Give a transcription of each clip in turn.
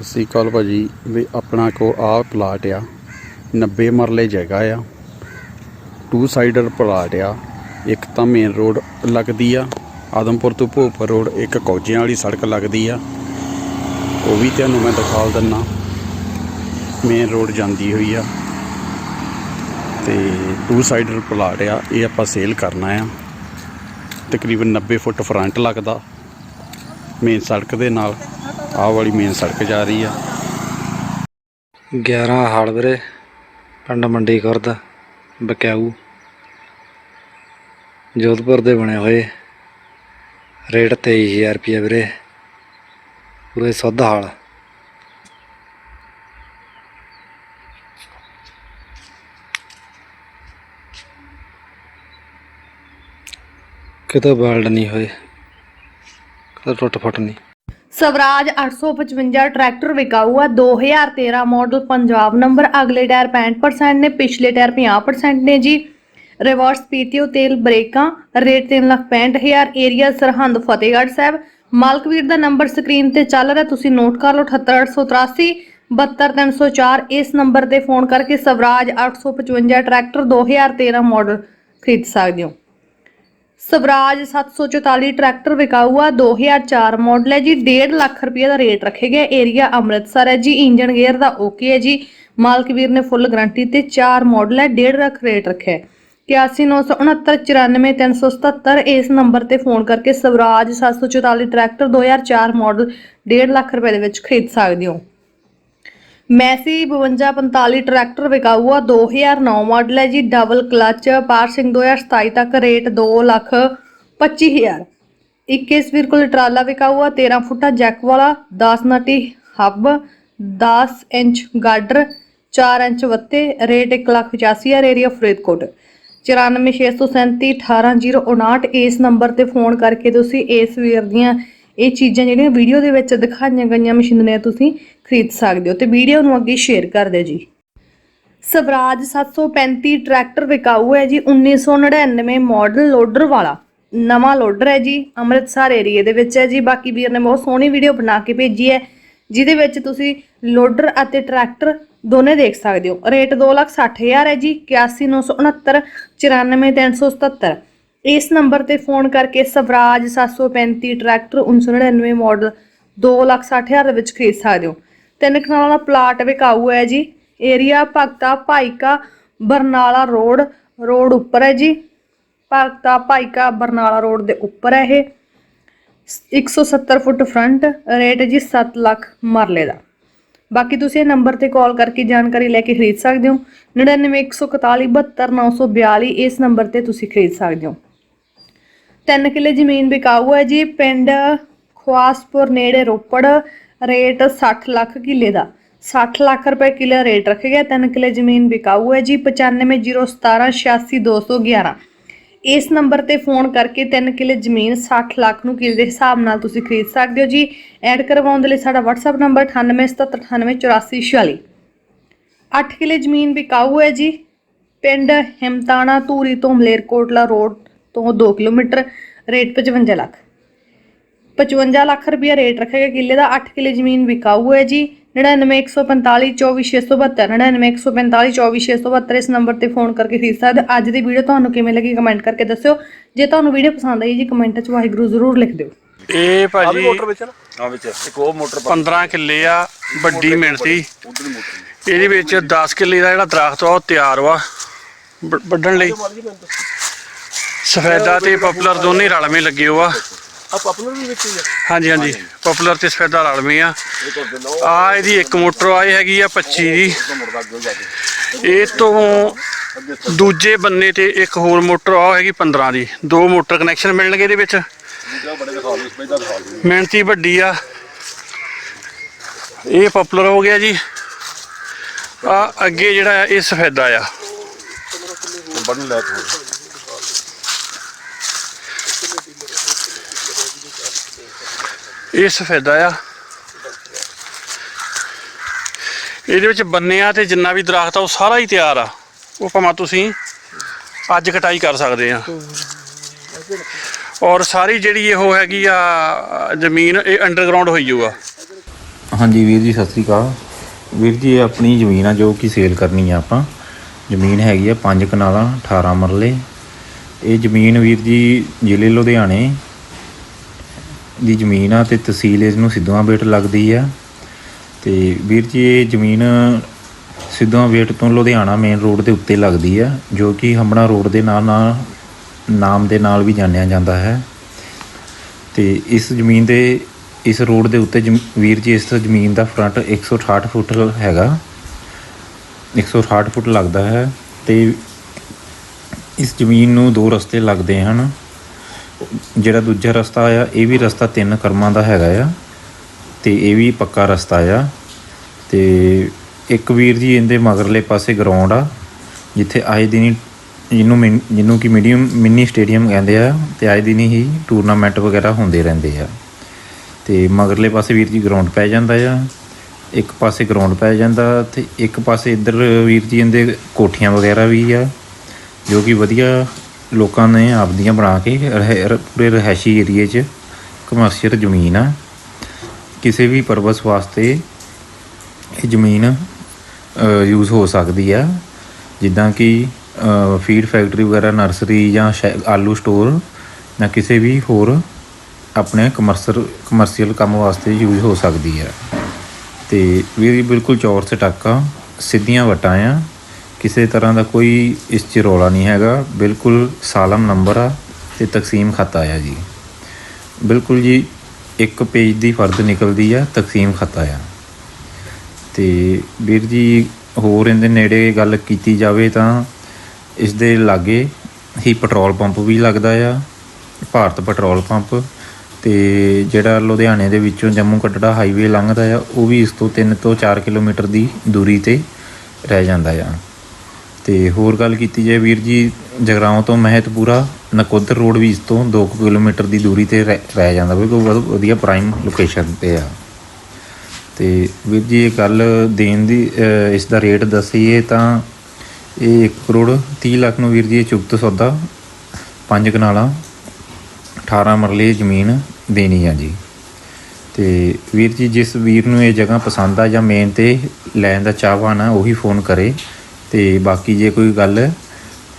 ਸਤਿ ਸ਼੍ਰੀ ਅਕਾਲ ਭਾਜੀ। ਵੀ ਆਪਣਾ ਕੋ ਆਹ ਪਲਾਟ ਆ। 90 ਮਰਲੇ ਜਗ੍ਹਾ ਆ। ਟੂ ਸਾਈਡਰ ਪਲਾਟ ਆ। ਇੱਕ ਤਾਂ ਮੇਨ ਰੋਡ ਲੱਗਦੀ ਆ। ਆਦਮਪੁਰ ਤੋਂ ਭੋਪਰ ਰੋਡ ਇੱਕ ਕੌਜਿਆਂ ਵਾਲੀ ਸੜਕ ਲੱਗਦੀ ਆ। ਉਹ ਵੀ ਤੁਹਾਨੂੰ ਮੈਂ ਦਿਖਾਲ ਦਿੰਨਾ। ਮੇਨ ਰੋਡ ਜਾਂਦੀ ਹੋਈ ਆ। ਤੇ ਟੂ ਸਾਈਡਰ ਪਲਾਟ ਆ। ਇਹ ਆਪਾਂ ਸੇਲ ਕਰਨਾ ਆ। ਤਕਰੀਬਨ 90 ਫੁੱਟ ਫਰੰਟ ਲੱਗਦਾ। ਮੇਨ ਸੜਕ ਦੇ ਨਾਲ। ਆਹ ਵਾਲੀ ਮੇਨ ਸੜਕ ਜਾ ਰਹੀ ਆ। 11 ਹਾਲ ਵੀਰੇ, ਪਿੰਡ ਮੰਡੀ ਖੁਰਦ, ਬਕਿਆਊ। ਜੋਧਪੁਰ ਦੇ ਬਣੇ ਹੋਏ, ਰੇਟ 23000 ਰੁਪਏ ਵੀਰੇ, ਪੂਰੇ ਸੁੱਧ ਹਾਲ। ਕਿਤੇ ਬੈਲਡ ਨਹੀਂ ਹੋਏ, ਕਿਤੇ ਟੁੱਟ ਫੁੱਟ ਨਹੀਂ। ਸਵਰਾਜ 855 ਟਰੈਕਟਰ ਵਿਕਾਊ ਆ 2013 ਮਾਡਲ ਪੰਜਾਬ ਨੰਬਰ, ਅਗਲੇ ਟਾਇਰ 65% ਨੇ, ਪਿਛਲੇ ਟਾਇਰ 50% ਨੇ ਜੀ। ਰਿਵਰਸ ਪੀਟੀਓ ਤੇਲ ਬ੍ਰੇਕਾਂ, ਰੇਟ 365000 ਏਰੀਆ ਸਰਹੰਦ ਫਤਿਹਗੜ੍ਹ ਸਾਹਿਬ। ਮਾਲਕਵੀਰ ਦਾ ਨੰਬਰ ਸਕਰੀਨ ਤੇ ਚੱਲ ਰਿਹਾ, ਤੁਸੀਂ ਨੋਟ ਕਰ ਲਓ 78883 72304 ਇਸ ਨੰਬਰ ਤੇ ਫੋਨ ਕਰਕੇ ਸਵਰਾਜ 855 ਟਰੈਕਟਰ 2013 ਮਾਡਲ ਖਰੀਦ ਸਕਦੇ ਹੋ। ਸਵਰਾਜ 744 ਟਰੈਕਟਰ ਵਿਕਾਊ ਆ 2004 ਮਾਡਲ ਹੈ ਜੀ 1.5 ਲੱਖ ਰੁਪਏ ਦਾ ਰੇਟ ਰੱਖੇ ਗਏ। ਏਰੀਆ ਅੰਮ੍ਰਿਤਸਰ ਹੈ ਜੀ ਇੰਜਨ ਗੇਅਰ ਦਾ ਓਕੇ ਹੈ ਜੀ। ਮਾਲਕਵੀਰ ਨੇ ਫੁੱਲ ਗਾਰੰਟੀ ਤੇ 4 ਮਾਡਲ ਹੈ 1.5 ਲੱਖ ਰੇਟ ਰੱਖਿਆ ਹੈ। 8196694377 ਇਸ ਨੰਬਰ ਤੇ ਫੋਨ ਕਰਕੇ ਸਵਰਾਜ 744 ਟਰੈਕਟਰ 2004 ਮਾਡਲ 1.5 ਲੱਖ ਰੁਪਏ ਦੇ ਵਿੱਚ ਖਰੀਦ ਸਕਦੇ ਹੋ। ਮੈਸੀ 5245 ਟਰੈਕਟਰ ਵਿਕਾਊ ਆ 2009 ਮਾਡਲ ਹੈ ਜੀ, ਡਬਲ ਕਲਚ ਪਾਰਸਿੰਗ 2027 ਤੱਕ ਰੇਟ 2 ਲੱਖ 25000 21 ਵੀਰ ਕੋਲ ਟਰਾਲਾ ਵਿਕਾਊ ਆ 13 ਫੁੱਟਾ ਜੈਕ ਵਾਲਾ 10 ਨਟੀ ਹੱਬ 10 ਇੰਚ ਗਾਡਰ 4 ਇੰਚ ਵੱਤੇ, ਰੇਟ 1 ਲੱਖ 85000 ਏਰੀਆ ਫਰੀਦਕੋਟ। 9467 18059 ਇਸ ਨੰਬਰ ਤੇ ਫੋਨ ਕਰਕੇ ਤੁਸੀਂ ਇਸ ਵੀਰ ਦੀਆਂ ਇਹ ਚੀਜ਼ਾਂ ਜਿਹੜੀਆਂ ਵੀਡੀਓ ਦੇ ਵਿੱਚ ਦਿਖਾਈਆਂ ਗਈਆਂ ਮਸ਼ੀਨਰੀਆਂ ਤੁਸੀਂ ਖਰੀਦ ਸਕਦੇ ਹੋ ਤੇ ਵੀਡੀਓ ਨੂੰ ਅੱਗੇ ਸ਼ੇਅਰ ਕਰ ਦਿਓ ਜੀ। ਸਵਰਾਜ 735 ਟਰੈਕਟਰ ਵਿਕਾਊ ਹੈ ਜੀ 1999 ਮਾਡਲ ਲੋਡਰ ਵਾਲਾ। ਨਵਾਂ ਲੋਡਰ ਹੈ ਜੀ, ਅੰਮ੍ਰਿਤਸਰ ਏਰੀਏ ਦੇ ਵਿੱਚ ਹੈ ਜੀ। ਬਾਕੀ ਵੀਰ ਨੇ ਬਹੁਤ ਸੋਹਣੀ ਵੀਡੀਓ ਬਣਾ ਕੇ ਭੇਜੀ ਹੈ, ਜਿਹਦੇ ਵਿੱਚ ਤੁਸੀਂ ਲੋਡਰ ਅਤੇ ਟਰੈਕਟਰ ਦੋਨੇ ਦੇਖ ਸਕਦੇ ਹੋ। ਰੇਟ 260000 ਹੈ ਜੀ 8196 94377 ਇਸ ਨੰਬਰ ਤੇ ਫੋਨ ਕਰਕੇ ਸਵਰਾਜ 735 ਟਰੈਕਟਰ 1999 ਮਾਡਲ 260000 ਦੇ ਵਿੱਚ ਖਰੀਦ ਸਕਦੇ ਹੋ। ਤਿੰਨ ਕਨਾਲਾਂ ਦਾ ਪਲਾਟ ਵਿਕਾਊ ਹੈ ਜੀ। Area Bhagta Bhaika Barnala road road ਉੱਪਰ ਹੈ ਜੀ। ਭਗਤਾ ਭਾਈਕਾ ਬਰਨਾਲਾ ਰੋਡ ਦੇ ਉੱਪਰ ਹੈ ਇਹ। 170 ਫੁੱਟ ਫਰੰਟ ਰੇਟ ਜੀ 7 ਲੱਖ ਮਰਲੇ ਦਾ। ਬਾਕੀ ਤੁਸੀਂ ਇਹ ਨੰਬਰ ਤੇ ਕਾਲ ਕਰਕੇ ਜਾਣਕਾਰੀ ਲੈ ਕੇ ਖਰੀਦ ਸਕਦੇ ਹੋ। 9914472942 ਇਸ ਨੰਬਰ ਤੇ ਤੁਸੀਂ ਖਰੀਦ ਸਕਦੇ ਹੋ। ਤਿੰਨ ਕਿੱਲੇ ਜ਼ਮੀਨ ਵਿਕਾਊ ਹੈ ਜੀ, ਪਿੰਡ ਖਵਾਸਪੁਰ ਨੇੜੇ ਰੋਪੜ, ਰੇਟ 60 ਲੱਖ ਕਿੱਲੇ ਦਾ। 60 ਲੱਖ ਰੁਪਏ ਕਿੱਲੇ ਰੇਟ ਰੱਖਿਆ ਗਿਆ, ਤਿੰਨ ਕਿੱਲੇ ਜ਼ਮੀਨ ਵਿਕਾਊ ਹੈ ਜੀ 9501786211 ਇਸ ਨੰਬਰ ਤੇ ਫੋਨ ਕਰਕੇ ਤਿੰਨ ਕਿੱਲੇ ਜ਼ਮੀਨ 60 ਲੱਖ ਨੂੰ ਕਿੱਲੇ ਦੇ ਹਿਸਾਬ ਨਾਲ ਤੁਸੀਂ ਖਰੀਦ ਸਕਦੇ ਹੋ ਜੀ। ਐਡ ਕਰਵਾਉਣ ਦੇ ਲਈ ਸਾਡਾ WhatsApp ਨੰਬਰ 9877988446 8 ਕਿੱਲੇ ਜ਼ਮੀਨ ਵਿਕਾਊ ਹੈ ਜੀ, ਪਿੰਡ ਹਿਮਤਾਣਾ ਧੂਰੀ ਤੋਂ ਮਲੇਰਕੋਟਲਾ ਰੋਡ ਤੋਂ 2 ਕਿਲੋਮੀਟਰ ਰੇਟ 55 ਲੱਖ। 55 ਲੱਖ ਰੁਪਇਆ ਰੇਟ ਰੱਖਿਆ ਗਿਆ ਕਿੱਲੇ ਦਾ 8 ਕਿੱਲੇ ਜ਼ਮੀਨ ਵਿਕਾਊ ਹੈ ਜੀ। 9914524672 9914524672 ਇਸ ਨੰਬਰ ਤੇ ਫੋਨ ਕਰਕੇ ਖਰੀਦ ਸਕਦੇ ਹੋ। ਅੱਜ ਦੀ ਵੀਡੀਓ ਤੁਹਾਨੂੰ ਕਿਵੇਂ ਲੱਗੀ ਕਮੈਂਟ ਕਰਕੇ ਦੱਸਿਓ। ਜੇ ਤੁਹਾਨੂੰ ਵੀਡੀਓ ਪਸੰਦ ਆਈ ਜੀ ਕਮੈਂਟ 'ਚ ਵਾਹਿਗੁਰੂ ਜ਼ਰੂਰ ਲਿਖ ਦਿਓ। ਇਹ ਭਾਜੀ ਹਾਂ ਵਿੱਚ ਇੱਕ ਉਹ ਮੋਟਰ 15 ਕਿੱਲੇ ਆ ਵੱਡੀ ਮੋਟਰ ਇਹਦੇ ਵਿੱਚ 10 ਕਿੱਲੇ ਦਾ ਜਿਹੜਾ ਦਰਖਤ ਆ ਉਹ ਤਿਆਰ ਵ- ਵੱਢਣ ਲਈ। ਸਫੈਦਾ ਤੇ ਪਪੂਲਰ ਦੋਨੇ ਰਲਵੇਂ ਲੱਗੇ ਹੋ ਆ ਆ ਪਪੂਲਰ ਵੀ ਵਿੱਚ ਹੀ ਆ। ਹਾਂਜੀ ਹਾਂਜੀ। ਪਪੂਲਰ ਤੇ ਸਫੈਦਾ ਰਲਵੇਂ ਆ। ਆ ਇਹਦੀ ਇੱਕ ਮੋਟਰ ਆ ਇਹ ਹੈਗੀ ਆ 25 ਦੀ। ਇਹ ਤੋਂ ਦੂਜੇ ਬੰਨੇ ਤੇ ਇੱਕ ਹੋਰ ਮੋਟਰ ਆ ਉਹ ਹੈਗੀ 15 ਦੀ। ਦੋ ਮੋਟਰ ਕਨੈਕਸ਼ਨ ਮਿਲਣਗੇ ਇਹਦੇ ਵਿੱਚ। ਮਿਹਨਤੀ ਵੱਡੀ ਆ। ਇਹ ਪਪੂਲਰ ਹੋ ਗਿਆ ਜੀ। ਆ ਅੱਗੇ ਜਿਹੜਾ ਆ ਇਹ ਸਫੈਦਾ ਆ। ਬਣ ਲੈ ਇਹ ਸਫੈਦਾ ਆ। ਇਹਦੇ ਵਿੱਚ ਬੰਨਿਆ ਤੇ ਜਿੰਨਾ ਵੀ ਦਰਖਤ ਆ ਉਹ ਸਾਰਾ ਹੀ ਤਿਆਰ ਆ। ਉਹ ਭਾਵੇਂ ਤੁਸੀਂ ਅੱਜ ਕਟਾਈ ਕਰ ਸਕਦੇ ਆ। ਔਰ ਸਾਰੀ ਜਿਹੜੀ ਉਹ ਹੈਗੀ ਆ, ਜ਼ਮੀਨ ਇਹ ਅੰਡਰਗਰਾਉਂਡ ਹੋਈ ਹੋਊਗਾ ਹਾਂਜੀ ਵੀਰ ਜੀ, ਸਤਿ ਸ੍ਰੀ ਅਕਾਲ। ਵੀਰ ਜੀ, ਇਹ ਆਪਣੀ ਜ਼ਮੀਨ ਆ ਜੋ ਕਿ ਸੇਲ ਕਰਨੀ ਆ ਆਪਾਂ। ਜ਼ਮੀਨ ਹੈਗੀ ਆ 5 ਕਨਾਲਾਂ 18 ਮਰਲੇ। ਇਹ ਜ਼ਮੀਨ ਵੀਰ ਜੀ ਜ਼ਿਲ੍ਹੇ ਲੁਧਿਆਣੇ ਦੀ ਜ਼ਮੀਨ ਆ ਤੇ ਤਹਿਸੀਲ ਇਸ ਨੂੰ ਸਿੱਧੂਆਂ ਬੇਟ ਲੱਗਦੀ ਆ। ਤੇ ਵੀਰ ਜੀ, ਇਹ ਜ਼ਮੀਨ ਸਿੱਧੂਆਂ ਬੇਟ ਤੋਂ ਲੁਧਿਆਣਾ ਮੇਨ ਰੋਡ ਦੇ ਉੱਤੇ ਲੱਗਦੀ ਆ, ਜੋ ਕਿ ਹੰਬੜਾ ਰੋਡ ਦੇ ਨਾਲ ਨਾਲ, ਨਾਮ ਦੇ ਨਾਲ ਵੀ ਜਾਣਿਆ ਜਾਂਦਾ ਹੈ। ਤੇ ਇਸ ਜ਼ਮੀਨ ਦੇ, ਇਸ ਰੋਡ ਦੇ ਉੱਤੇ ਜ਼ਮ- ਵੀਰ ਜੀ, ਇਸ ਜ਼ਮੀਨ ਦਾ ਫਰੰਟ 168 ਫੁੱਟ ਹੈਗਾ। 168 ਫੁੱਟ ਲੱਗਦਾ ਹੈ ਤੇ ਇਸ ਜ਼ਮੀਨ ਨੂੰ ਦੋ ਰਸਤੇ ਲੱਗਦੇ ਹਨ। ਜਿਹੜਾ ਦੂਜਾ ਰਸਤਾ ਆ, ਇਹ ਵੀ ਰਸਤਾ ਤਿੰਨ ਕਰਮਾਂ ਦਾ ਹੈਗਾ ਆ ਤੇ ਇਹ ਵੀ ਪੱਕਾ ਰਸਤਾ ਆ ਤੇ ਇੱਕ ਵੀਰ ਜੀ ਇਹਦੇ ਮਗਰਲੇ ਪਾਸੇ ਗਰਾਊਂਡ ਆ, ਜਿੱਥੇ ਆਏ ਦਿਨੀ ਜਿਹਨੂੰ ਮਿਨ- ਜਿਹਨੂੰ ਕਿ ਮੀਡੀਅਮ, ਮਿੰਨੀ ਸਟੇਡੀਅਮ ਕਹਿੰਦੇ ਆ ਤੇ ਆਏ ਦਿਨ ਹੀ ਟੂਰਨਾਮੈਂਟ ਵਗੈਰਾ ਹੁੰਦੇ ਰਹਿੰਦੇ ਆ। ਤੇ ਮਗਰਲੇ ਪਾਸੇ ਵੀਰ ਜੀ ਗਰਾਊਂਡ ਪੈ ਜਾਂਦਾ ਆ, ਇੱਕ ਪਾਸੇ ਗਰਾਊਂਡ ਪੈ ਜਾਂਦਾ ਤੇ ਇੱਕ ਪਾਸੇ ਇੱਧਰ ਵੀਰ ਜੀ ਇਹਦੇ ਕੋਠੀਆਂ ਵਗੈਰਾ ਵੀ ਆ, ਜੋ ਕਿ ਵਧੀਆ ਲੋਕਾਂ ਨੇ ਆਪਦੀਆਂ ਬਣਾ ਕੇ ਪੂਰੇ ਰਹਿਸ਼ੀ ਏਰੀਏ 'ਚ ਕਮਰਸ਼ੀਅਲ ਜ਼ਮੀਨ ਆ। ਕਿਸੇ ਵੀ ਪਰਪਸ ਵਾਸਤੇ ਇਹ ਜ਼ਮੀਨ ਯੂਜ਼ ਹੋ ਸਕਦੀ ਆ। ਜਿੱਦਾਂ ਕਿ ਫੀਡ ਫੈਕਟਰੀ ਵਗੈਰਾ ਨਰਸਰੀ ਜਾਂ ਆਲੂ ਸਟੋਰ ਜਾਂ ਕਿਸੇ ਵੀ ਹੋਰ ਆਪਣੇ ਕਮਰਸ਼ੀਅਲ ਕਮਰਸ਼ੀਅਲ ਕੰਮ ਵਾਸਤੇ ਯੂਜ਼ ਹੋ ਸਕਦੀ ਆ। ਤੇ ਵੀ ਬਿਲਕੁਲ ਚੌਰਸ ਟਾਕਾ ਸਿੱਧੀਆਂ ਵਟਾਂ ਆ। ਕਿਸੇ ਤਰ੍ਹਾਂ ਦਾ ਕੋਈ ਇਸ 'ਚ ਰੌਲਾ ਨਹੀਂ ਹੈਗਾ। ਬਿਲਕੁਲ ਸਾਲਮ ਨੰਬਰ ਆ ਤੇ ਤਕਸੀਮ ਖਾਤਾ ਆ ਜੀ। ਬਿਲਕੁਲ ਜੀ, ਇੱਕ ਪੇਜ ਦੀ ਫਰਦ ਨਿਕਲਦੀ ਆ, ਤਕਸੀਮ ਖਾਤਾ ਆ ਤੇ ਵੀਰ ਜੀ, ਹੋਰ ਇਹਦੇ ਨੇੜੇ ਗੱਲ ਕੀਤੀ ਜਾਵੇ ਤਾਂ ਇਸ ਦੇ ਲਾਗੇ ਹੀ ਪੈਟਰੋਲ ਪੰਪ ਵੀ ਲੱਗਦਾ ਆ, ਭਾਰਤ ਪੈਟਰੋਲ ਪੰਪ। ਤੇ ਜਿਹੜਾ ਲੁਧਿਆਣੇ ਦੇ ਵਿੱਚੋਂ ਜੰਮੂ ਕਟੜਾ ਹਾਈਵੇ ਲੰਘਦਾ ਆ, ਉਹ ਵੀ ਇਸ ਤੋਂ 3 ਤੋਂ 4 ਕਿਲੋਮੀਟਰ ਦੀ ਦੂਰੀ ਤੇ ਰਹਿ ਜਾਂਦਾ ਆ। ਤੇ ਹੋਰ ਗੱਲ ਕੀਤੀ ਜਾਏ ਵੀਰ ਜੀ, ਜਗਰਾਉਂ ਤੋਂ ਮਹਿਤਪੁਰਾ ਨਕੋਦਰ ਰੋਡ ਵੀ ਇਸ ਤੋਂ 2 ਕਿਲੋਮੀਟਰ ਦੀ ਦੂਰੀ ਤੇ ਰਹਿ ਰਹਿ ਜਾਂਦਾ ਬਿਲਕੁਲ ਬਹੁਤ ਵਧੀਆ ਪ੍ਰਾਈਮ ਲੋਕੇਸ਼ਨ ਤੇ ਆ। ਤੇ ਵੀਰ ਜੀ, ਇਹ ਗੱਲ ਦੇਣ ਦੀ ਇਸ ਦਾ ਰੇਟ ਦੱਸੀਏ ਤਾਂ ਇਹ 1 ਕਰੋੜ 30 ਲੱਖ ਨੂੰ ਵੀਰ ਜੀ, ਇਹ ਚੁਕਤ ਸੌਦਾ ਪੰਜ ਕਨਾਲਾਂ 18 ਮਰਲੇ ਜ਼ਮੀਨ ਦੇਣੀ ਆ ਜੀ। ਤੇ ਵੀਰ ਜੀ, ਜਿਸ ਵੀਰ ਨੂੰ ਇਹ ਜਗ੍ਹਾ ਪਸੰਦ ਆ ਜਾਂ ਮੇਨ ਤੇ ਲੈਣ ਦਾ ਚਾਹਵਾਨ ਆ, ਉਹੀ ਫੋਨ ਕਰੇ। ਤੇ ਬਾਕੀ ਜੇ ਕੋਈ ਗੱਲ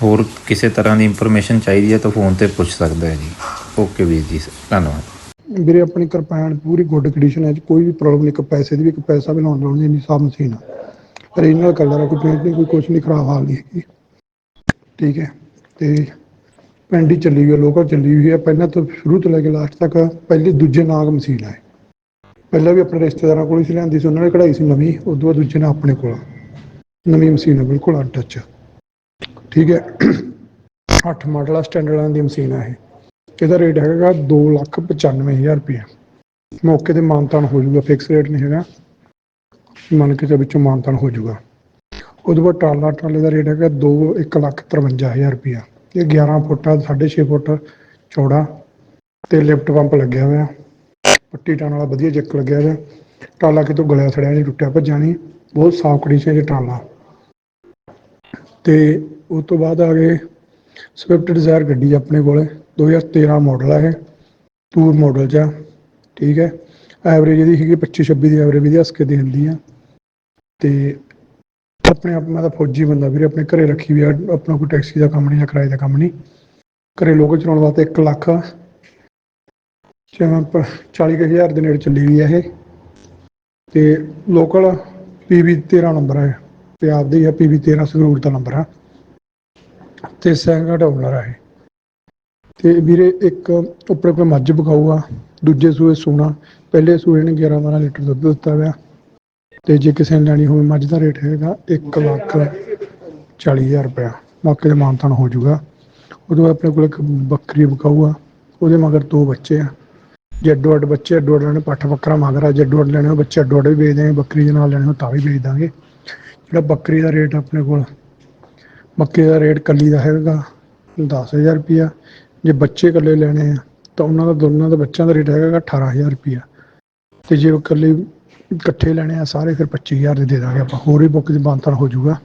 ਹੋਰ ਕਿਸੇ ਤਰ੍ਹਾਂ ਦੀ ਇਨਫੋਰਮੇਸ਼ਨ ਚਾਹੀਦੀ ਹੈ ਤਾਂ ਫੋਨ ਤੇ ਪੁੱਛ ਸਕਦਾ ਹੈ ਜੀ। ਓਕੇ ਵੀਰ ਜੀ, ਧੰਨਵਾਦ। ਵੀਰੇ, ਆਪਣੀ ਕਿਰਪਾਨ ਪੂਰੀ ਗੁੱਡ ਕੰਡੀਸ਼ਨ ਹੈ ਕੋਈ ਵੀ ਪ੍ਰੋਬਲਮ ਨਹੀਂ, ਇੱਕ ਪੈਸੇ ਦੀ ਵੀ ਇੱਕ ਪੈਸਾ ਵੀ ਲਾਉਣ ਲਾਉਣ ਦੀ ਨਹੀਂ ਸਭ ਮਸ਼ੀਨ ਆ ਓਰੀਜਨਲ ਕਲਰ ਕੋਈ ਪੇਂਟ ਨਹੀਂ, ਕੋਈ ਕੁਛ ਨਹੀਂ, ਖਰਾਬ ਹਾਲ ਨਹੀਂ ਹੈਗੀ। ਠੀਕ ਹੈ। ਤੇ ਪਿੰਡ ਹੀ ਚੱਲੀ ਹੋਈ ਹੈ ਲੋਕਲ ਚੱਲੀ ਹੋਈ ਹੈ। ਪਹਿਲਾਂ ਤੋਂ ਸ਼ੁਰੂ ਤੋਂ ਲੈ ਕੇ ਲਾਸਟ ਤੱਕ ਪਹਿਲੇ ਦੂਜੇ ਨਾਗ ਮਸ਼ੀਨ ਆਏ ਪਹਿਲਾਂ ਵੀ ਆਪਣੇ ਰਿਸ਼ਤੇਦਾਰਾਂ ਕੋਲ ਹੀ ਸੀ, ਲਿਆਂਦੀ ਸੀ, ਉਹਨਾਂ ਨੇ ਕਢਾਈ ਸੀ ਨਵੀਂ, ਉਦੋਂ ਬਾਅਦ ਦੂਜੇ ਨਾਲ ਆਪਣੇ ਕੋਲ ਨਵੀਂ ਮਸ਼ੀਨ ਹੈ ਬਿਲਕੁਲ ਅਨਟੱਚ ਠੀਕ ਹੈ। 8 ਮਾਡਲ ਸਟੈਂਡਰਡਾਂ ਦੀ ਮਸ਼ੀਨ ਹੈ ਇਹ। ਇਹਦਾ ਰੇਟ ਹੈਗਾ ਦੋ ਲੱਖ ਪਚਾਨਵੇਂ ਹਜ਼ਾਰ ਰੁਪਏ ਮੌਕੇ ਤੇ ਮਾਨਤਾਨ ਹੋ ਜਾਊਗਾ ਫਿਕਸ ਰੇਟ ਨਹੀਂ ਹੈਗਾ। ਮੰਨ ਕੇ ਤੇ ਵਿੱਚੋਂ ਮਾਨਤਾਨ ਹੋ ਜਾਊਗਾ। ਉਹਦੇ ਬਾਅਦ ਟਰਾਲਾ ਟਰਾਲੇ ਦਾ ਰੇਟ ਹੈਗਾ ਦੋ, ਇੱਕ ਲੱਖ ਤਰਵੰਜਾ ਹਜ਼ਾਰ ਰੁਪਇਆ ਇਹ 11 ਫੁੱਟ ਆ 6.5 ਫੁੱਟ ਚੌੜਾ ਤੇ ਲਿਫਟ ਪੰਪ ਲੱਗਿਆ ਹੋਇਆ। ਪੱਟੀ ਟਾਣ ਵਾਲਾ ਵਧੀਆ ਜੈਕ ਲੱਗਿਆ ਹੋਇਆ। ਟਰਾਲਾ ਕਿਤੋਂ ਗਲਿਆ ਸੜਿਆ ਨਹੀਂ ਟੁੱਟਿਆ ਭੱਜਾ ਨਹੀਂ। ਬਹੁਤ ਸਾਫ਼ ਕੰਡੀਸ਼ਨ 'ਚ ਟਰਾਲਾ ਤੇ ਉਸ ਤੋਂ ਬਾਅਦ ਆ ਗਏ ਸਵਿਫਟ ਡਿਜ਼ਾਇਰ ਗੱਡੀ ਆ ਆਪਣੇ ਕੋਲੇ 2013 ਮਾਡਲ ਆ ਇਹ ਟੂਰ ਮਾਡਲ 'ਚ ਆ, ਠੀਕ ਹੈ। ਐਵਰੇਜ ਇਹਦੀ ਹੈਗੀ 25 26 ਦੀ ਐਵਰੇਜ ਵੀ ਹੱਸ ਕੇ ਦੇ ਦਿੰਦੀ ਆ। ਤੇ ਆਪਣੇ ਆਪ ਮੈਂ ਤਾਂ ਫੌਜੀ ਬੰਦਾ ਵੀਰੇ, ਆਪਣੇ ਘਰੇ ਰੱਖੀ ਵੀ ਆ, ਆਪਣਾ ਕੋਈ ਟੈਕਸੀ ਦਾ ਕੰਮ ਨਹੀਂ ਜਾਂ ਕਿਰਾਏ ਦਾ ਕੰਮ ਨਹੀਂ। ਘਰੇ ਲੋਕਲ ਚਲਾਉਣ ਵਾਸਤੇ 1 ਲੱਖ। ਜਿਵੇਂ ਪ- 40 ਕੁ ਹਜ਼ਾਰ ਦੇ ਨੇੜੇ ਚੱਲੀ ਵੀ ਆ ਇਹ। ਤੇ ਲੋਕਲ ਪੀਵੀ 13 ਨੰਬਰ ਹੈ ਤੇ ਆਪਦੀ ਆ ਪੀਵੀ 13 ਸੰਗਰੂਰ ਦਾ ਨੰਬਰ ਆ। ਤੇ ਸੈਂਗਾ ਡਾਲਰ ਆ ਇਹ। ਤੇ ਵੀਰੇ ਇੱਕ ਉੱਪਰ ਕੋਈ ਮੱਝ ਬਕਾਊਗਾ ਦੂਜੇ ਸੂਏ ਸੋਨਾ, ਪਹਿਲੇ ਸੂਏ ਨੇ 11 12 ਲੀਟਰ ਦੁੱਧ ਦਿੱਤਾ ਹੋਇਆ। ਤੇ ਜੇ ਕਿਸੇ ਨੇ ਲੈਣੀ ਹੋਵੇ ਮੱਝ ਦਾ ਰੇਟ ਹੈਗਾ 1 ਲੱਖ 40 ਹਜ਼ਾਰ ਰੁਪਇਆ। ਮੌਕੇ ਤੇ ਮਾਨਤਾਨ ਹੋ ਜਾਊਗਾ। ਉਦੋਂ ਬਾਅਦ ਆਪਣੇ ਕੋਲ ਇੱਕ ਬੱਕਰੀ ਬਕਾਊਗਾ ਉਹਦੇ ਮਗਰ ਦੋ ਬੱਚੇ ਆ। ਜੇ ਅੱਡ ਬੱਚੇ, ਅੱਡੋ ਅੱਡ ਲੈਣੇ ਪੱਠ ਬੱਕਰਾ ਮਗਰ ਆ। ਜੇ ਅੱਡੋ ਅੱਡ ਲੈਣੇ ਹੋਣ ਬੱਚੇ ਅੱਡੋ ਅੱਡ ਵੀ ਵੇਚ ਦਾਂਗੇ ਬੱਕਰੀ ਦੇ ਨਾਲ ਲੈਣੇ ਹੋ ਤਾਂ ਵੀ ਵੇਚ ਦਾਂਗੇ। ਜਿਹੜਾ ਬੱਕਰੀ ਦਾ ਰੇਟ ਆਪਣੇ ਕੋਲ, ਮੱਕੀ ਦਾ ਰੇਟ ਕੱਲੀ ਦਾ ਹੈਗਾ 10000 ਰੁਪਿਆ ਜੇ ਬੱਚੇ ਇਕੱਲੇ ਲੈਣੇ ਆ, ਤਾਂ ਉਹਨਾਂ ਦਾ ਦੋਨਾਂ ਦਾ ਬੱਚਿਆਂ ਦਾ ਰੇਟ ਹੈਗਾ 18000 ਰੁਪਿਆ ਤੇ ਜੇ ਉਹ ਇਕੱਲੇ ਇਕੱਠੇ ਲੈਣੇ ਆ ਸਾਰੇ, ਫਿਰ 25000 ਦੇ ਦੇ ਦਾਂਗੇ ਆਪਾਂ। ਹੋਰ ਵੀ ਬੁੱਕ ਦੀ ਬਾਂਤਨ ਹੋ ਜਾਊਗਾ।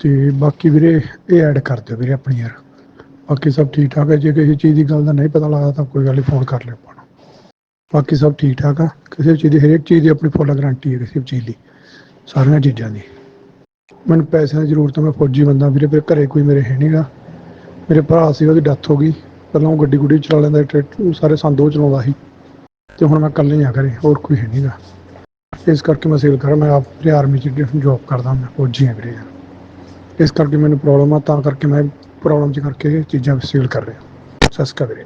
ਤੇ ਬਾਕੀ ਵੀਰੇ, ਇਹ ਐਡ ਕਰ ਦਿਓ ਵੀਰੇ ਆਪਣੀ ਯਾਰ। ਬਾਕੀ ਸਭ ਠੀਕ ਠਾਕ ਹੈ ਜੇ ਕਿਸੇ ਚੀਜ਼ ਦੀ ਗੱਲ ਦਾ ਨਹੀਂ ਪਤਾ ਲੱਗਦਾ, ਤਾਂ ਕੋਈ ਗੱਲ ਨਹੀਂ, ਫੋਨ ਕਰ ਲਿਓ ਆਪਾਂ ਨੂੰ। ਬਾਕੀ ਸਭ ਠੀਕ ਠਾਕ ਆ। ਕਿਸੇ ਵੀ ਚੀਜ਼ ਦੀ, ਹਰੇਕ ਚੀਜ਼ ਦੀ ਆਪਣੀ ਫੁੱਲ ਗਾਰੰਟੀ ਹੈ ਕਿਸੇ ਵੀ ਚੀਜ਼ ਦੀ। ਸਾਰੀਆਂ ਚੀਜ਼ਾਂ ਦੀ। ਮੈਨੂੰ ਪੈਸਿਆਂ ਦੀ ਜ਼ਰੂਰਤ ਆ, ਮੈਂ ਫੌਜੀ ਬੰਦਾ। ਵੀਰੇ ਫਿਰ ਘਰੇ ਕੋਈ ਮੇਰੇ ਹੈ ਨਹੀਂਗਾ। ਮੇਰੇ ਭਰਾ ਸੀ ਉਹਦੀ ਡੈਥ ਹੋ ਗਈ। ਪਹਿਲਾਂ ਉਹ ਗੱਡੀ ਗੁੱਡੀ ਚਲਾ ਲੈਂਦਾ ਟਰੈਕਟਰ ਸਾਰੇ ਸੰਦ ਉਹ ਚਲਾਉਂਦਾ ਸੀ। ਤੇ ਹੁਣ ਮੈਂ ਇਕੱਲੇ ਹੀ ਆ ਘਰੇ, ਹੋਰ ਕੋਈ ਹੈ ਨਹੀਂਗਾ। ਇਸ ਕਰਕੇ ਮੈਂ ਸੇਲ ਕਰਾਂ, ਮੈਂ ਆਪ ਵੀਰੇ ਆਰਮੀ ਚ ਜੌਬ ਕਰਦਾ, ਮੈਂ ਫੌਜੀ ਹਾਂ ਵੀਰੇ। ਇਸ ਕਰਕੇ ਮੈਨੂੰ ਪ੍ਰੋਬਲਮ ਆ, ਤਾਂ ਕਰਕੇ ਮੈਂ ਪ੍ਰੋਬਲਮ ਚ ਕਰਕੇ ਇਹ ਚੀਜ਼ਾਂ ਸੇਲ ਕਰ ਰਿਹਾ। ਸਸਕਾ ਵੀਰੇ।